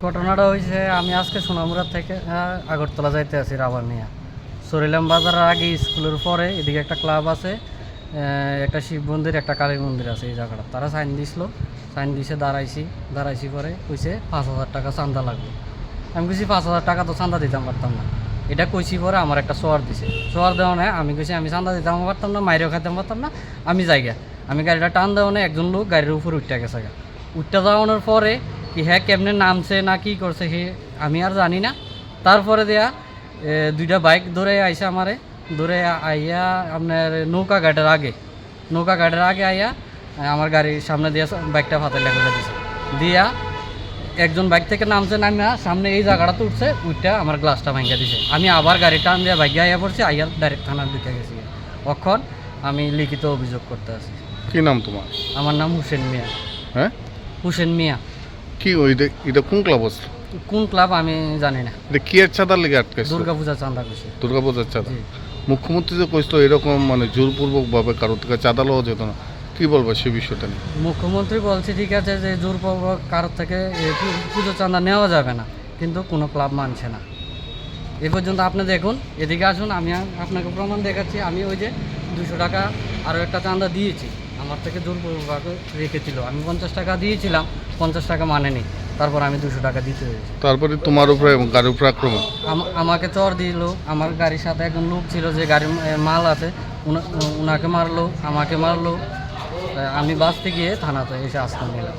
ঘটনাটা হয়েছে আমি আজকে সোনামুরার থেকে হ্যাঁ, আগরতলা যাইতে আছি রাবার নিয়ে। সরিলাম বাজারের আগে স্কুলের পরে এদিকে একটা ক্লাব আছে একটা শিব মন্দির, একটা কালী মন্দির আছে এই জায়গাটা। তারা সাইন দিয়েছিল সাইন দিছে, দাঁড়াইছি দাঁড়াইছি পরে কইছে, পাঁচ হাজার টাকা চান্দা লাগবে। আমি কইছি, পাঁচ হাজার টাকা তো চান্দা দিতাম পারতাম না। এটা কইছি পরে আমার একটা সোয়ার দিছে। সোয়ার দেওয়া নেই, আমি কইছি, আমি চান্দা দিতাম পারতাম না, মাইরেও খাইতাম পারতাম না, আমি যাইগা আমি গাড়িটা টান দেওয়া নেই, একজন লোক গাড়ির উপর উঠতে গেছে গা। উঠতে যাওয়ানোর পরে কি হ্যাঁ কেমনে নামছে না কি করছে সে আমি আর জানি না। তারপরে দেয়া দুইটা বাইক ধরে আইসা আমারে। ধরে আইয়া আপনার নৌকা ঘাটের আগে। নৌকা ঘাটের আগে আইয়া আমার গাড়ির সামনে দিয়া বাইকটা ফাতে লেগে দিছে। দিয়া একজন বাইক থেকে নামছে নামিয়া সামনে এই জায়গাটাতে উঠছে উঠটা আমার গ্লাসটা ভাঙ্গা দিছে। আমি আবার গাড়ি টান দিয়ে বাইক আইয়া পড়ছি আইয়া ডাইরেক্ট থানার দিকে গেছি। অক্ষণ আমি লিখিত অভিযোগ করতে আছি। কি নাম তোমার? আমার নাম হুসেন মিয়া। হ্যাঁ? হুসেন মিয়া। কি ওই এটা কোন ক্লাব আছে? কোন ক্লাব আমি জানি না। এটা কি এর চাঁদার লেগে আটকে দুর্গা পূজা চান্দা করছি দুর্গা পূজার চাঁদা মুখ্যমন্ত্রী যে কইছিল এরকম মানে জোরপূর্বক ভাবে কারও থেকে চাঁদা লওয়া যেত না। কি বলব সে বিষয়টা নিয়ে? মুখ্যমন্ত্রী বলছে ঠিক আছে যে জোরপূর্বক কারোর থেকে পুজো চাঁদা নেওয়া যাবে না কিন্তু কোনো ক্লাব মানছে না। এ পর্যন্ত আপনি দেখুন এদিকে আসুন আমি আপনাকে প্রমাণ দেখাচ্ছি আমি ওই যে দুশো টাকা আরও একটা চাঁদা দিয়েছি আমার থেকে জোর জোরপূর্বক রেখেছিল আমি পঞ্চাশ টাকা দিয়েছিলাম পঞ্চাশ টাকা মানেনি তারপর আমি দুশো টাকা দিতে হয়েছে। তারপরে তোমার উপরে গাড়ির উপরে আক্রমণ? আমাকে চর দিল আমার গাড়ির সাথে একজন লোক ছিল যে গাড়ির মাল আছে উনাকে মারলো আমাকে মারলো আমি বাঁচতে গিয়ে থানাতে এসে আসতাম নিলাম।